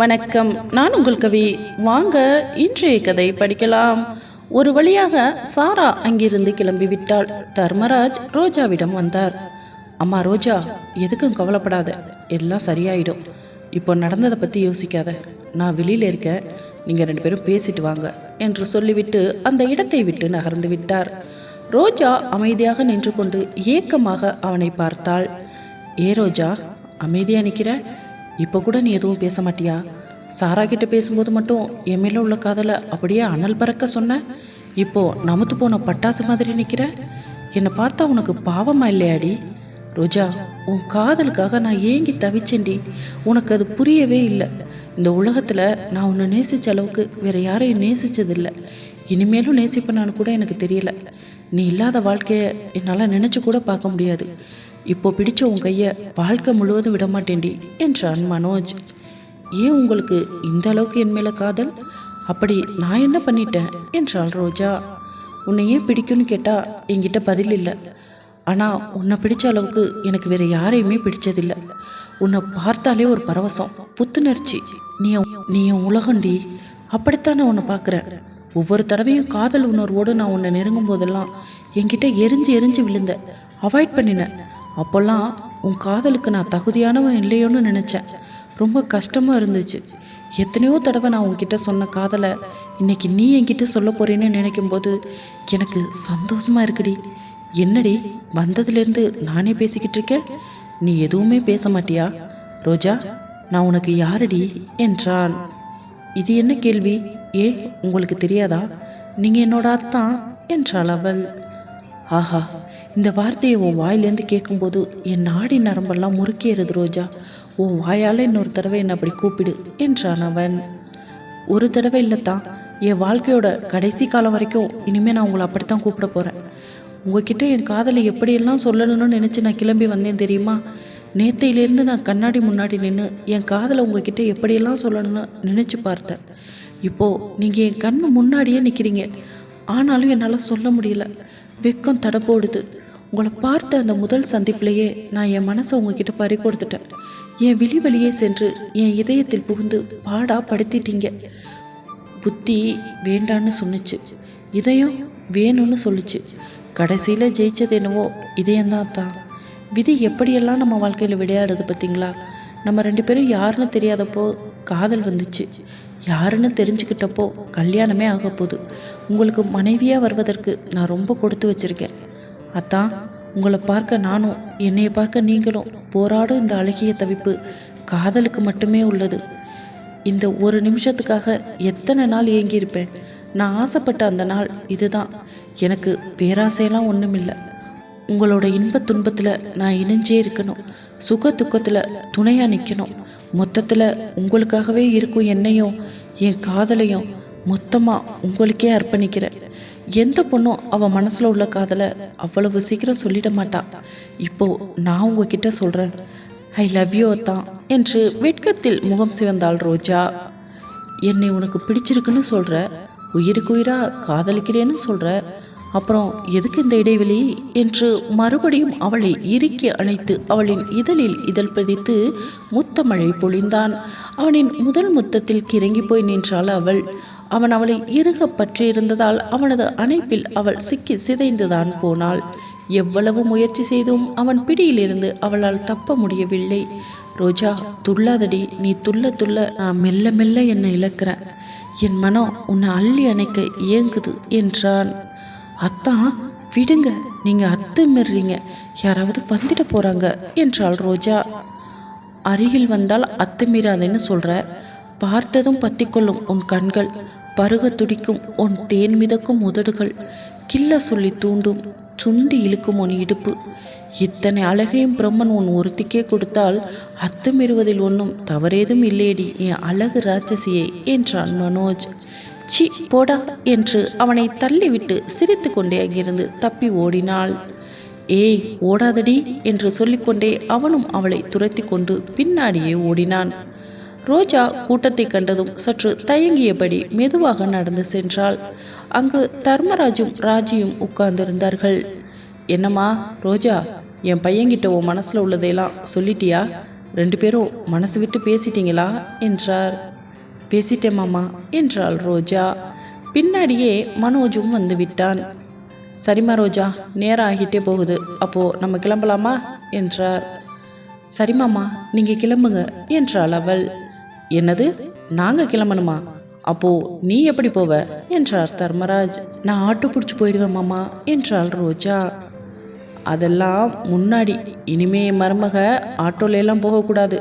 வணக்கம். நான் உங்கள் கவி. வாங்க இன்றைய கதை படிக்கலாம். ஒரு வழியாக சாரா அங்கிருந்து கிளம்பி விட்டாள் தர்மராஜ் ரோஜாவிடம் வந்தார். அம்மா ரோஜா எதுக்கும் கவலைப்படாத. எல்லாம் சரியாயிடும். இப்போ நடந்ததை பற்றி யோசிக்காத. நான் வெளியில் இருக்கேன். நீங்கள் ரெண்டு பேரும் பேசிட்டு வாங்க என்று சொல்லிவிட்டு அந்த இடத்தை விட்டு நகர்ந்து விட்டார். ரோஜா அமைதியாக நின்று கொண்டு ஏக்கமாக அவனை பார்த்தாள். ஏ ரோஜா அமைதியாக நிற்கிற இப்போ கூட நீ எதுவும் பேச மாட்டியா? சாரா கிட்ட பேசும்போது மட்டும் என் மேல உள்ள காதலை அப்படியே அனல் பறக்க சொன்ன? இப்போ நமுத்து போன பட்டாசு மாதிரி நிக்கிற? என்னை பார்த்தா உனக்கு பாவமா இல்லையாடி? ரோஜா உன் காதலுக்காக நான் ஏங்கி தவிச்சேன்டி. உனக்கு அது புரியவே இல்லை. இந்த உலகத்தில் நான் உன்னை நேசிச்ச அளவுக்கு வேற யாரையும் நேசிச்சதில்லை. இனிமேலும் நேசிப்பேனான்னு கூட எனக்கு தெரியல. நீ இல்லாத வாழ்க்கையை என்னால் நினச்சி கூட பார்க்க முடியாது. இப்போ பிடிச்ச உன் கையை வாழ்க்கை முழுவதும் விடமாட்டேன்டி என்றான் மனோஜ். ஏன் உங்களுக்கு இந்த அளவுக்கு என் மேல காதல்? அப்படி நான் என்ன பண்ணிட்டேன்? என்றாள் ரோஜா. உன்னை ஏன் பிடிக்கும்னு கேட்டா என்கிட்ட பதில் இல்லை. ஆனால் உன்னை பிடிச்ச அளவுக்கு எனக்கு வேற யாரையுமே பிடிச்சதில்லை. உன்னை பார்த்தாலே ஒரு பரவசம் புத்துணர்ச்சி. நீ நீ என் உலகண்டி அப்படித்தான் நான் உன்னை பார்க்குறேன் ஒவ்வொரு தடவையும் காதல் உணர்வோடு நான் உன்னை நெருங்கும் போதெல்லாம் என்கிட்ட எரிஞ்சு எரிஞ்சு விழுந்த அவாய்ட் பண்ணினேன் அப்போல்லாம் உன் காதலுக்கு நான் தகுதியானவன் இல்லையோன்னு நினச்சேன். ரொம்ப கஷ்டமாக இருந்துச்சு. எத்தனையோ தடவை நான் உன்கிட்ட சொன்ன காதலை இன்னைக்கு நீ என்கிட்ட சொல்ல போறேன்னு நினைக்கும் போது எனக்கு சந்தோஷமா இருக்குடி. என்னடி வந்ததுலேருந்து நானே பேசிக்கிட்டு இருக்கேன்? நீ எதுவுமே பேச மாட்டியா? ரோஜா நான் உனக்கு யாரடி? என்றான் இது என்ன கேள்வி? ஏ உங்களுக்கு தெரியாதா? நீங்கள் என்னோட அத்தான் என்றாள் அவள். ஆஹா இந்த வார்த்தையை உன் வாயிலேருந்து கேட்கும்போது என் நாடி நரம்பெல்லாம் முறுக்கேறுது ரோஜா. உன் வாயால் இன்னொரு தடவை என்னை அப்படி கூப்பிடு என்றான் அவன். ஒரு தடவை இல்லைத்தான் என் வாழ்க்கையோட கடைசி காலம் வரைக்கும் இனிமேல் நான் உங்களை அப்படித்தான் கூப்பிட போகிறேன் உங்ககிட்ட என் காதலை எப்படியெல்லாம் சொல்லணும்னு நினச்சி நான் கிளம்பி வந்தேன் தெரியுமா? நேத்தையிலேருந்து நான் கண்ணாடி முன்னாடி நின்று என் காதலை உங்ககிட்ட எப்படியெல்லாம் சொல்லணும்னு நினச்சி பார்த்தேன். இப்போது நீங்கள் என் கண்ணு முன்னாடியே நிற்கிறீங்க ஆனாலும் என்னால் சொல்ல முடியல. வெக்கம் தடப்போடுது. உங்களை பார்த்த அந்த முதல் சந்திப்பிலேயே நான் என் மனசை உங்ககிட்ட பறி கொடுத்துட்டேன். என் விழி வழியே சென்று என் இதயத்தில் புகுந்து பாடா படுத்திட்டீங்க. புத்தி வேண்டான்னு சொன்னுச்சு. இதயம் வேணும்னு சொல்லுச்சு. கடைசியில் ஜெயிச்சது என்னவோ இதயம்தான் தான். விதி எப்படியெல்லாம் நம்ம வாழ்க்கையில் விளையாடுறது பார்த்தீங்களா நம்ம ரெண்டு பேரும் யாருன்னு தெரியாதப்போ காதல் வந்துச்சு. யாருன்னு தெரிஞ்சுக்கிட்டப்போ கல்யாணமே ஆக போகுது உங்களுக்கு மனைவியாக வருவதற்கு நான் ரொம்ப கொடுத்து வச்சிருக்கேன். அத்தான் உங்களை பார்க்க நானும் என்னைய பார்க்க நீங்களும் போராடும் இந்த அழகிய தவிப்பு காதலுக்கு மட்டுமே உள்ளது. இந்த ஒரு நிமிஷத்துக்காக எத்தனை நாள் ஏங்கியிருப்பேன்? நான் ஆசைப்பட்ட அந்த நாள் இதுதான். எனக்கு பேராசையெல்லாம் ஒன்றுமில்லை உங்களோட இன்ப துன்பத்தில் நான் இணைஞ்சே இருக்கணும். சுக துக்கத்தில் துணையாக நிற்கணும் மொத்தத்தில் உங்களுக்காகவே இருக்கும் என்னையும் என் காதலையும் மொத்தமாக உங்களுக்கே அர்ப்பணிக்கிறேன். எந்த பொண்ணும் அவள் மனசில் உள்ள காதலை அவ்வளவு சீக்கிரம் சொல்லிட மாட்டா. இப்போ நான் உங்ககிட்ட சொல்கிறேன் ஐ லவ் யூ தான் என்று வெட்கத்தில் முகம் சிவந்தாள் ரோஜா. என்னை உனக்கு பிடிச்சிருக்குன்னு சொல்கிற உயிருக்கு உயிராக காதலிக்கிறேன்னு சொல்கிற அப்புறம் எதுக்கு இந்த இடைவெளி? என்று மறுபடியும் அவளை இறுக்கி அணைத்து அவளின் இதழில் இதழ் பதித்து முத்தமழை பொழிந்தான். அவனின் முதல் முத்தத்தில் கிறங்கி போய் நின்றாள் அவள். அவன் அவளை இறுக பற்றி இருந்ததால் அவனது அணைப்பில் அவள் சிக்கி சிதைந்துதான் போனாள். எவ்வளவு முயற்சி செய்தும் அவன் பிடியிலிருந்து அவளால் தப்ப முடியவில்லை. ரோஜா துள்ளாதடி நீ துள்ள துள்ள நான் மெல்ல மெல்ல என்னை இழக்கிறேன் என் மனம் உன்னை அள்ளி அணைக்க இயங்குது என்றான். அத்தான் விடுங்க நீங்க அத்துமிடுறீங்க யாராவது வந்துட போறாங்க என்றாள் ரோஜா. அருகில் வந்தால் அத்துமீறாதேன்னு சொல்ற. பார்த்ததும் பத்திக்கொள்ளும் உன் கண்கள். பருக துடிக்கும் உன் தேன் மிதக்கும் உதடுகள். கில்ல சொல்லி தூண்டும் சுண்டி இழுக்கும் உன் இடுப்பு. இத்தனை அழகையும் பிரம்மன் உன் ஒருத்திக்கே கொடுத்தால் அத்துமீறுவதில் ஒன்றும் தவறேதும் இல்லையடி என் அழகு ராட்சசியே என்றான் மனோஜ். சி போடா என்று அவனை தள்ளிவிட்டு சிரித்து கொண்டே அங்கிருந்து தப்பி ஓடினாள். ஏய் ஓடாதடி என்று சொல்லிக்கொண்டே அவனும் அவளை துரத்தி கொண்டு பின்னாடியே ஓடினான். ரோஜா கூட்டத்தை கண்டதும் சற்று தயங்கியபடி மெதுவாக நடந்து சென்றாள். அங்கு தர்மராஜும் ராஜியும் உட்கார்ந்திருந்தார்கள். என்னம்மா ரோஜா என் பையன்கிட்ட உன் மனசில் உள்ளதையெல்லாம் சொல்லிட்டியா? ரெண்டு பேரும் மனசு விட்டு பேசிட்டீங்களா? என்றார். பேசிட்டேன் மாமா என்றாள் ரோஜா. பின்னாடியே மனோஜும் வந்து விட்டான். சரிம்மா ரோஜா நேரம் ஆகிட்டே போகுது. அப்போ நம்ம கிளம்பலாமா? என்றார். சரிமாமா நீங்கள் கிளம்புங்க என்றாள் அவள். என்னது? நாங்கள் கிளம்பணுமா? அப்போ நீ எப்படி போவ? என்றார் தர்மராஜ். நான் ஆட்டோ பிடிச்சி போயிடுவேன் மாமா என்றாள் ரோஜா. அதெல்லாம் முன்னாடி. இனிமே மருமக ஆட்டோல எல்லாம் போகக்கூடாது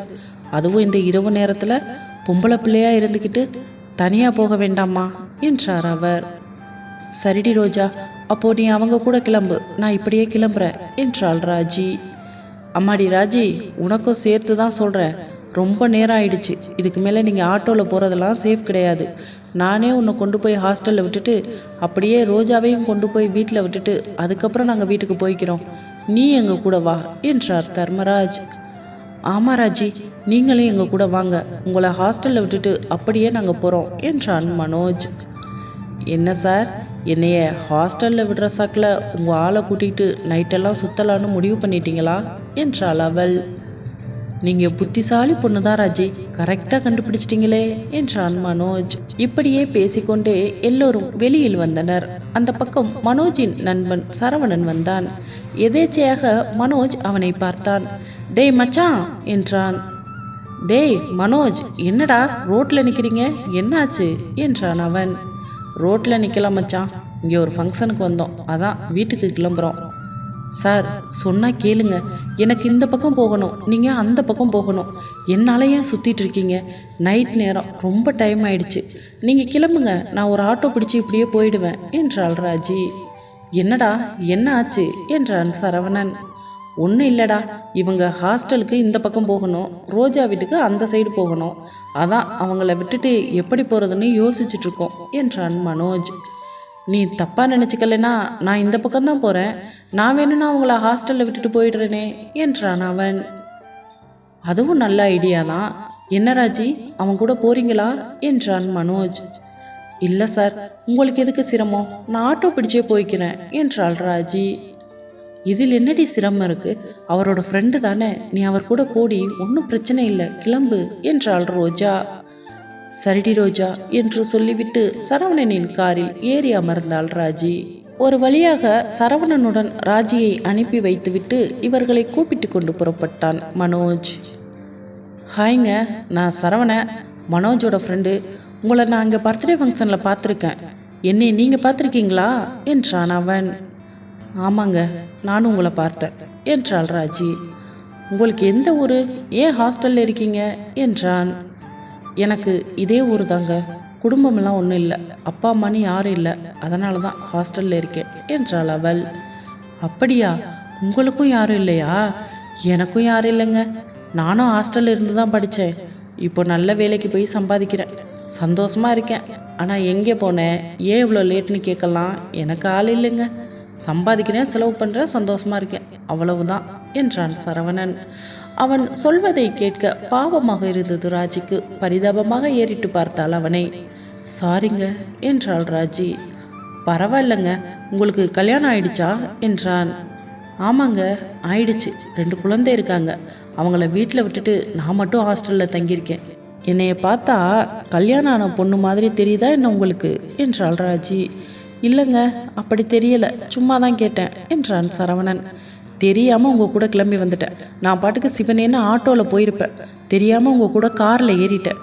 அதுவும் இந்த இரவு நேரத்தில் பொம்பளை பிள்ளையா இருந்துக்கிட்டு தனியாக போக வேண்டாமா? என்றார் அவர். சரிடி ரோஜா அப்போ நீ அவங்க கூட கிளம்பு. நான் இப்படியே கிளம்புறேன் என்றாள் ராஜி. அம்மாடி ராஜி உனக்கும் சேர்த்து தான் சொல்கிறேன் ரொம்ப நேரம் ஆயிடுச்சு. இதுக்கு மேலே நீங்கள் ஆட்டோவில் போகிறதெல்லாம் சேஃப் கிடையாது. நானே உன்னை கொண்டு போய் ஹாஸ்டலில் விட்டுட்டு அப்படியே ரோஜாவையும் கொண்டு போய் வீட்டில் விட்டுட்டு அதுக்கப்புறம் நாங்கள் வீட்டுக்கு போய்க்கிறோம். நீ எங்கள் கூட வா என்றார் தர்மராஜ். ஆமாம் ராஜி நீங்களும் எங்கள் கூட வாங்க. உங்களை ஹாஸ்டலில் விட்டுட்டு அப்படியே நாங்கள் போகிறோம் என்றான் மனோஜ். என்ன சார்? என்னைய ஹாஸ்டலில் விடுற சாக்கில் உங்கள் ஆளை கூட்டிகிட்டு நைட்டெல்லாம் சுத்தலான்னு முடிவு பண்ணிட்டீங்களா? என்றாள் அவள். நீங்கள் புத்திசாலி பொண்ணுதான் ராஜி. கரெக்டாக கண்டுபிடிச்சிட்டீங்களே என்றான் மனோஜ். இப்படியே பேசிக்கொண்டே எல்லோரும் வெளியில் வந்தனர். அந்த பக்கம் மனோஜின் நண்பன் சரவணன் வந்தான். எதேச்சையாக மனோஜ் அவனை பார்த்தான். டேய் மச்சான் என்றான். டேய் மனோஜ் என்னடா ரோட்ல நிக்கிறீங்க? என்னாச்சு? என்றான் அவன். ரோட்ல நிக்கலாம் மச்சான். இங்கே ஒரு ஃபங்க்ஷனுக்கு வந்தோம். அதான் வீட்டுக்கு கிளம்புறோம். சார் சொன்னால் கேளுங்க. எனக்கு இந்த பக்கம் போகணும். நீங்கள் அந்த பக்கம் போகணும். என்னால் ஏன் சுற்றிட்டு இருக்கீங்க? நைட் நேரம். ரொம்ப டைம் ஆயிடுச்சு. நீங்கள் கிளம்புங்க. நான் ஒரு ஆட்டோ பிடிச்சு இப்படியே போயிடுவேன் என்றாள் ராஜி. என்னடா? என்ன ஆச்சு? என்றான் சரவணன். ஒன்றும் இல்லைடா. இவங்க ஹாஸ்டலுக்கு இந்த பக்கம் போகணும். ரோஜா வீட்டுக்கு அந்த சைடு போகணும். அதான் அவங்கள விட்டுட்டு எப்படி போகிறதுன்னு யோசிச்சுட்ருக்கோம் என்றான் மனோஜ். நீ தப்பாக நினச்சிக்கலனா நான் இந்த பக்கம்தான் போகிறேன் நான் வேணும்னா அவங்கள ஹாஸ்டலில் விட்டுட்டு போயிடுறேனே என்றான் அவன். அதுவும் நல்ல ஐடியா தான். என்ன ராஜி அவன் கூட போறீங்களா என்றான் மனோஜ். இல்லை சார் உங்களுக்கு எதுக்கு சிரமம்? நான் ஆட்டோ பிடிச்சே போய்க்கிறேன் என்றாள் ராஜி. இதில் என்னடி சிரமம் இருக்கு? அவரோட ஃப்ரெண்டு தானே. நீ அவர் கூட போடி ஒன்றும் பிரச்சனை இல்லை கிளம்பு என்றாள் ரோஜா. சரிடி ரோஜா என்று சொல்லிவிட்டு சரவணனின் காரில் ஏறி அமர்ந்தாள் ராஜி. ஒரு வழியாக சரவணனுடன் ராஜியை அனுப்பி வைத்துவிட்டு இவர்களை கூப்பிட்டு கொண்டு புறப்பட்டான் மனோஜ். ஹாய்ங்க நான் சரவண. மனோஜோட ஃப்ரெண்டு உங்களை நான் அங்கே பர்த்டே ஃபங்க்ஷனில் பார்த்துருக்கேன். என்னை நீங்கள் பார்த்துருக்கீங்களா? என்றான் அவன். ஆமாங்க நானும் உங்களை பார்த்தேன் என்றாள் ராஜி. உங்களுக்கு எந்த ஊர்? ஏன் ஹாஸ்டலில் இருக்கீங்க? என்றான். எனக்கு இதே ஊர் தாங்க குடும்பமெல்லாம் ஒன்றும் இல்லை. அப்பா அம்மானு யாரும் இல்லை. அதனால தான் ஹாஸ்டலில் இருக்கேன் என்றாள் அவள். அப்படியா? உங்களுக்கும் யாரும் இல்லையா? எனக்கும் யாரும் இல்லைங்க. நானும் ஹாஸ்டலில் இருந்து தான் படித்தேன் இப்போ நல்ல வேலைக்கு போய் சம்பாதிக்கிறேன். சந்தோஷமா இருக்கேன். ஆனால் எங்கே போனேன்? ஏன் இவ்வளோ லேட்னு கேட்கலாம்? எனக்கு ஆள் இல்லைங்க. சம்பாதிக்கிறேன் செலவு பண்ணுறேன் சந்தோஷமாக இருக்கேன். அவ்வளவுதான் என்றான் சரவணன். அவன் சொல்வதை கேட்க பாவமாக இருந்தது ராஜிக்கு. பரிதாபமாக ஏறிட்டு பார்த்தாள் அவனை. சாரிங்க என்றாள் ராஜி. பரவாயில்லைங்க உங்களுக்கு கல்யாணம் ஆயிடுச்சா? என்றான். ஆமாங்க ஆயிடுச்சு. ரெண்டு குழந்தை இருக்காங்க. அவங்கள வீட்டில் விட்டுட்டு நான் மட்டும் ஹாஸ்டலில் தங்கியிருக்கேன். என்னைய பார்த்தா கல்யாணம் ஆன பொண்ணு மாதிரி தெரியுதா என்ன உங்களுக்கு? என்றாள் ராஜி. இல்லைங்க அப்படி தெரியல. சும்மா தான் கேட்டேன் என்றான் சரவணன். தெரியாமல் உங்கள் கூட கிளம்பி வந்துட்டேன். நான் பாட்டுக்கு சிவனேன்னு ஆட்டோவில் போயிருப்பேன். தெரியாமல் உங்கள் கூட காரில் ஏறிட்டேன்.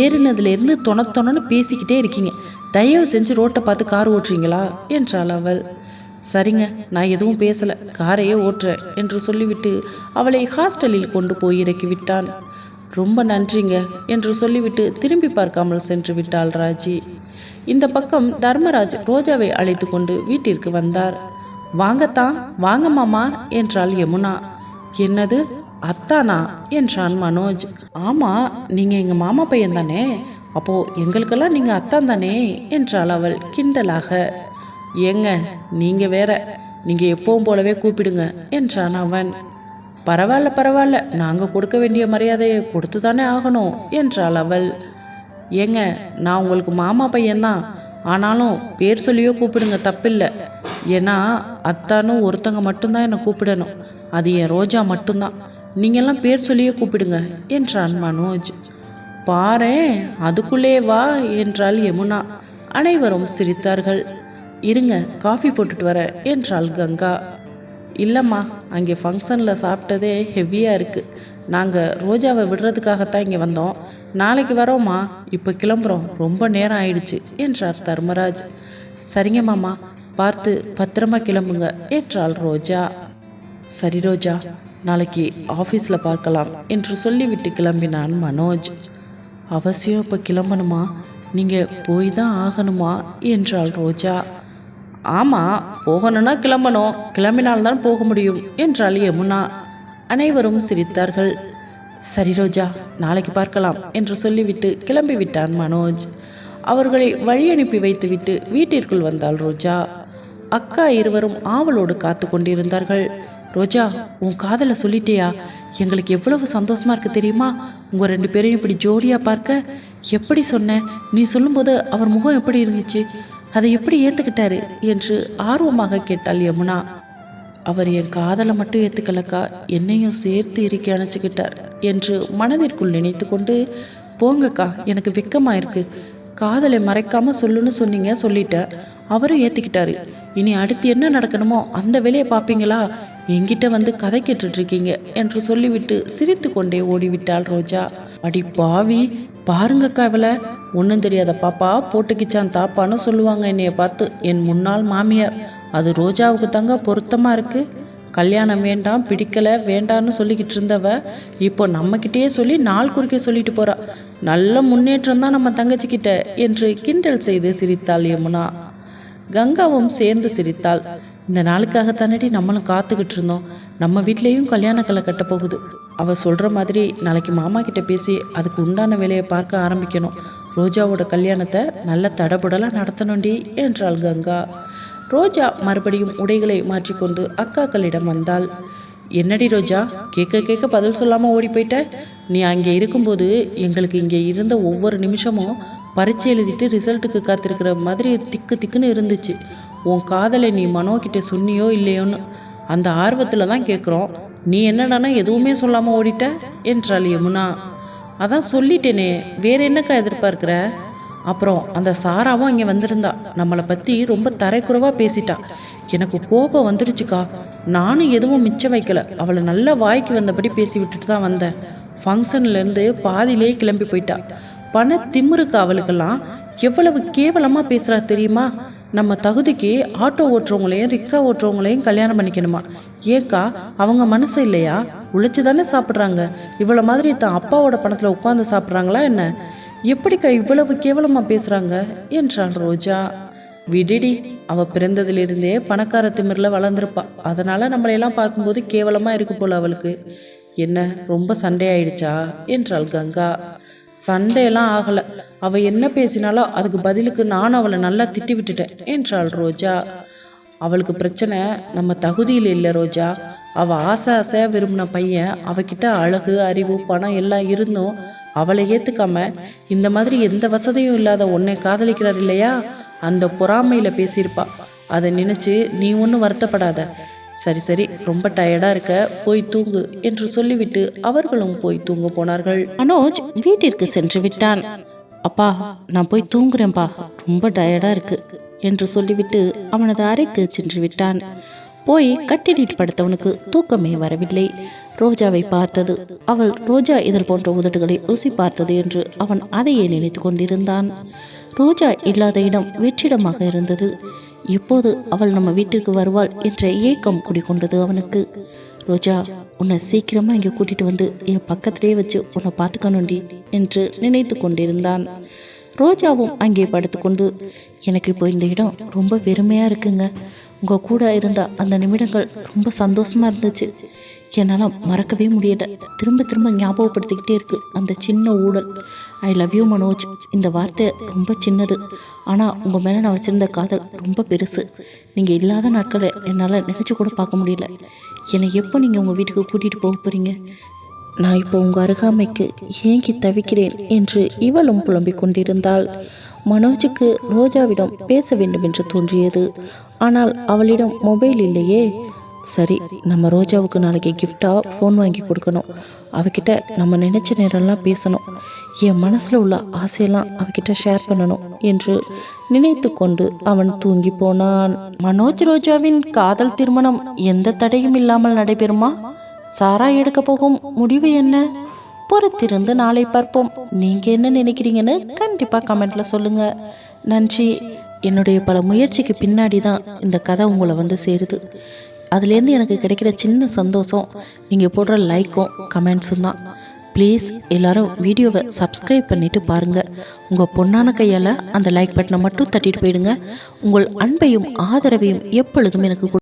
ஏறினதுலேருந்து தொண பேசிக்கிட்டே இருக்கீங்க. தயவு செஞ்சு ரோட்டை பார்த்து கார் ஓட்டுறீங்களா? என்றாள் அவள். சரிங்க நான் எதுவும் பேசலை. காரையே ஓட்டுறேன் என்று சொல்லிவிட்டு அவளை ஹாஸ்டலில் கொண்டு போய் இறக்கி விட்டான் ரொம்ப நன்றிங்க என்று சொல்லிவிட்டு திரும்பி பார்க்காமல் சென்று விட்டாள் ராஜி. இந்த பக்கம் தர்மராஜ் ரோஜாவை அழைத்து கொண்டு வீட்டிற்கு வந்தார். வாங்கத்தான் வாங்க மாமா என்றாள் யமுனா. என்னது அத்தானா என்றான் மனோஜ். ஆமா நீங்க எங்க மாமா பையன் தானே அப்போ எங்களுக்கெல்லாம் நீங்க அத்தான் தானே என்றாள் அவள் கிண்டலாக. ஏங்க நீங்க வேற நீங்க எப்பவும் போலவே கூப்பிடுங்க என்றான் அவன். பரவாயில்ல பரவாயில்ல நாங்க கொடுக்க வேண்டிய மரியாதையை கொடுத்து தானே ஆகணும் என்றாள் அவள். ஏங்க நான் உங்களுக்கு மாமா பையன்தான் ஆனாலும் பேர் சொல்லியோ கூப்பிடுங்க தப்பில்லை. ஏன்னா அத்தானும் ஒருத்தங்க மட்டும்தான் என்னை கூப்பிடணும். அது என் ரோஜா மட்டும்தான். நீங்கள்லாம் பேர் சொல்லியே கூப்பிடுங்க என்றான் மனோஜ். பாரேன் அதுக்குள்ளே வா என்றாள் யமுனா. அனைவரும் சிரித்தார்கள். இருங்க காஃபி போட்டுட்டு வர என்றாள் கங்கா. இல்லைம்மா அங்கே ஃபங்க்ஷனில் சாப்பிட்டதே ஹெவியாக இருக்குது நாங்கள் ரோஜாவை விடுறதுக்காகத்தான் இங்கே வந்தோம். நாளைக்கு வரோம்மா இப்போ கிளம்புறோம் ரொம்ப நேரம் ஆயிடுச்சு என்றார் தர்மராஜ். சரிங்க மாமா பார்த்து பத்திரமா கிளம்புங்க என்றாள் ரோஜா. சரி ரோஜா நாளைக்கு ஆஃபீஸில் பார்க்கலாம் என்று சொல்லிவிட்டு கிளம்பினான் மனோஜ். அவசியம் இப்போ கிளம்பணுமா? நீங்கள் போய் தான் ஆகணுமா? என்றாள் ரோஜா. ஆமாம் போகணும்னா கிளம்பணும் கிளம்பினால்தான் போக முடியும் என்றாள் யமுனா. அனைவரும் சிரித்தார்கள். சரி ரோஜா நாளைக்கு பார்க்கலாம் என்று சொல்லிவிட்டு கிளம்பிவிட்டான் மனோஜ். அவர்களை வழி அனுப்பி வைத்துவிட்டு வீட்டிற்குள் வந்தாள் ரோஜா. அக்கா இருவரும் ஆவலோடு காத்து கொண்டிருந்தார்கள். ரோஜா உன் காதலை சொல்லிட்டியா? எங்களுக்கு எவ்வளவு சந்தோஷமா இருக்கு தெரியுமா? உங்க ரெண்டு பேரையும் இப்படி ஜோடியா பார்க்க. எப்படி சொன்ன? நீ சொல்லும்போது அவர் முகம் எப்படி இருந்துச்சு? அதை எப்படி ஏத்துக்கிட்டாரு? என்று ஆர்வமாக கேட்டாள் யமுனா. அவர் என் காதலை மட்டும் ஏற்றுக்கலக்கா என்னையும் சேர்த்து இறுக்கி அணைச்சிக்கிட்டார் என்று மனதிற்குள் நினைத்து கொண்டு போங்கக்கா எனக்கு வெக்கமாயிருக்கு. காதலை மறைக்காம சொல்லுன்னு சொன்னீங்க சொல்லிட்டேன் அவரும் ஏத்திக்கிட்டாரு. இனி அடுத்து என்ன நடக்கணுமோ அந்த வேலையை பார்ப்பீங்களா என்கிட்ட வந்து கதை கேட்டுட்டு இருக்கீங்க என்று சொல்லிவிட்டு சிரித்து கொண்டே ஓடிவிட்டாள் ரோஜா. அடி பாவி பாருங்கக்கா இவளை. ஒன்றும் தெரியாத பாப்பா போட்டுக்கிச்சான் தாப்பான்னு சொல்லுவாங்க என்னைய பார்த்து என் முன்னாள் மாமியார். அது ரோஜாவுக்கு தாங்க பொருத்தமாக இருக்குது கல்யாணம் வேண்டாம் பிடிக்கலை வேண்டான்னு சொல்லிக்கிட்டு இருந்தவ இப்போ நம்மக்கிட்டேயே சொல்லி நாள் குறுக்கே சொல்லிட்டு போகிறா நல்ல முன்னேற்றம் தான் நம்ம தங்கச்சிக்கிட்ட என்று கிண்டல் செய்து சிரித்தாள் யமுனா. கங்காவும் சேர்ந்து சிரித்தாள். இந்த நாளுக்காக தானடி நம்மளும் காத்துக்கிட்டு இருந்தோம். நம்ம வீட்லேயும் கல்யாண கலை கட்ட போகுது. மாதிரி நாளைக்கு மாமா கிட்ட பேசி அதுக்கு உண்டான வேலையை பார்க்க ஆரம்பிக்கணும். ரோஜாவோட கல்யாணத்தை நல்ல தடபுடலாக நடத்தணும்டி என்றாள் கங்கா. ரோஜா மறுபடியும் உடைகளை மாற்றிக்கொண்டு அக்காக்களிடம் வந்தாள். என்னடி ரோஜா கேட்க கேட்க பதில் சொல்லாமல் ஓடி போயிட்ட நீ அங்கே இருக்கும்போது எங்களுக்கு இங்கே இருந்த ஒவ்வொரு நிமிஷமும் பரீட்சை எழுதிட்டு ரிசல்ட்டுக்கு காத்திருக்கிற மாதிரி திக்கு திக்குன்னு இருந்துச்சு. உன் காதலை நீ மனோக்கிட்ட சொன்னியோ இல்லையோன்னு அந்த ஆர்வத்தில் தான் கேட்குறோம் நீ என்னடானா எதுவுமே சொல்லாமல் ஓடிட்ட? என்றாள் யமுனா. அதான் சொல்லிட்டேனே வேற என்னக்கா எதிர்பார்க்குற? அப்புறம் அந்த சாராவும் இங்கே வந்திருந்தா. நம்மளை பற்றி ரொம்ப தரைக்குறைவாக பேசிட்டா. எனக்கு கோபம் வந்துருச்சுக்கா. நானும் எதுவும் மிச்சம் வைக்கல. அவளை நல்லா வாய்க்கு வந்தபடி பேசி விட்டுட்டு தான் வந்தேன். ஃபங்க்ஷன்லேருந்து பாதியிலே கிளம்பி போயிட்டா. பண திமிருக்கு அவளுக்கெல்லாம் எவ்வளவு கேவலமாக பேசுகிறா தெரியுமா? நம்ம தகுதிக்கு ஆட்டோ ஓட்டுறவங்களையும் ரிக்ஷா ஓட்டுறவங்களையும் கல்யாணம் பண்ணிக்கணுமா? ஏக்கா அவங்க மனசு இல்லையா? உழைச்சி தானே சாப்பிட்றாங்க. இவ்வளோ மாதிரி தான் அப்பாவோட பணத்தில் உட்காந்து சாப்பிட்றாங்களா என்ன? எப்படிக்கா இவ்வளவு கேவலமாக பேசுகிறாங்க என்றாள் ரோஜா. விடுடி அவள் பிறந்ததிலிருந்தே பணக்கார திமிரில் வளர்ந்துருப்பா. அதனால் நம்மளையெல்லாம் பார்க்கும்போது கேவலமாக இருக்கு போல் அவளுக்கு. என்ன ரொம்ப சண்டையாயிடுச்சா? என்றாள் கங்கா. சண்டையெல்லாம் ஆகலை. அவள் என்ன பேசினாலோ அதுக்கு பதிலுக்கு நானும் அவளை நல்லா திட்டி விட்டுட்டேன் என்றாள் ரோஜா. அவளுக்கு பிரச்சனை நம்ம தகுதியில் இல்லை ரோஜா. அவள் ஆசை ஆசையாக விரும்பின பையன் அவகிட்ட அழகு அறிவு பணம் எல்லாம் இருந்தும் அவளை ஏற்றுக்காம இந்த மாதிரி எந்த வசதியும் இல்லாத உன்னை காதலிக்கிறார் இல்லையா? அந்த பொறாமையில் பேசியிருப்பா. அதை நினைச்சு நீ ஒன்றும் வருத்தப்படாத. சரி சரி ரொம்ப டயர்டா இருக்க போய் தூங்கு என்று சொல்லிவிட்டு அவர்களும் போய் தூங்க போனார்கள். மனோஜ் வீட்டிற்கு சென்று விட்டான். அப்பா நான் போய் தூங்குறேன்பா ரொம்ப டயர்டா இருக்கு என்று சொல்லிவிட்டு அவனது அறைக்கு சென்று விட்டான். போய் கட்டிலிட்டு படுத்தவனுக்கு தூக்கமே வரவில்லை. ரோஜாவை பார்த்தது. அவள் ரோஜா இதழ் போன்ற உதடுகளை ருசி பார்த்தது என்று அவன் அதையே நினைத்து கொண்டிருந்தான். ரோஜா இல்லாத இடம் வெற்றிடமாக இருந்தது. இப்போது அவள் நம்ம வீட்டிற்கு வருவாள் என்ற ஏக்கம் குடிக்கொண்டது அவனுக்கு. ரோஜா உன்னை சீக்கிரமா இங்கே கூட்டிட்டு வந்து என் பக்கத்திலே வச்சு உன்னை பார்த்துக்கணுண்டி என்று நினைத்து கொண்டிருந்தான். ரோஜாவும் அங்கே படுத்துக்கொண்டு எனக்கு இப்போ இந்த இடம் ரொம்ப வெறுமையாக இருக்குங்க. உங்கள் கூட இருந்த அந்த நிமிடங்கள் ரொம்ப சந்தோஷமாக இருந்துச்சு. என்னால் மறக்கவே முடியல. திரும்ப திரும்ப ஞாபகப்படுத்திக்கிட்டே இருக்கு அந்த சின்ன ஊழல் ஐ லவ் யூ மனோஜ். இந்த வார்த்தை ரொம்ப சின்னது. ஆனால் உங்கள் மேலே நான் வச்சுருந்த காதல் ரொம்ப பெருசு. நீங்கள் இல்லாத நாட்களை என்னால் நினச்சி கூட பார்க்க முடியல. என்னை எப்போ நீங்கள் உங்கள் வீட்டுக்கு கூட்டிகிட்டு போக போகிறீங்க நான் இப்போ உங்கள் அருகாமைக்கு ஏங்கி தவிக்கிறேன் என்று இவளும் புலம்பிக் கொண்டிருந்தாள். மனோஜுக்கு ரோஜாவிடம் பேச வேண்டும் என்று தோன்றியது. ஆனால் அவளிடம் மொபைல் இல்லையே. சரி நம்ம ரோஜாவுக்கு நாளைக்கு கிஃப்டாக ஃபோன் வாங்கி கொடுக்கணும். அவகிட்ட நம்ம நினச்ச நேரம்லாம் பேசணும். என் மனசில் உள்ள ஆசையெல்லாம் அவகிட்ட ஷேர் பண்ணணும் என்று நினைத்து கொண்டு அவன் தூங்கி போனான். மனோஜ் ரோஜாவின் காதல் திருமணம் எந்த தடையும் இல்லாமல் நடைபெறுமா? சாரா எடுக்க போகும் முடிவு என்ன? பொறுத்திருந்து நாளை பார்ப்போம். நீங்க என்ன நினைக்கிறீங்கன்னு கண்டிப்பா கமெண்ட்ல சொல்லுங்க. நன்றி. என்னுடைய பல முயற்சிக்கு பின்னாடி தான் இந்த கதை உங்களை வந்து சேருது. அதுலேருந்து எனக்கு கிடைக்கிற சின்ன சந்தோஷம் நீங்கள் போடுற லைக்கும் கமெண்ட்ஸும் தான். ப்ளீஸ் எல்லாரும் வீடியோவை சப்ஸ்கிரைப் பண்ணிவிட்டு பாருங்கள் உங்கள் பொண்ணான கையால் அந்த லைக் பட்டனை மட்டும் தட்டிட்டு போயிடுங்க. உங்கள் அன்பையும் ஆதரவையும் எப்பொழுதும் எனக்கு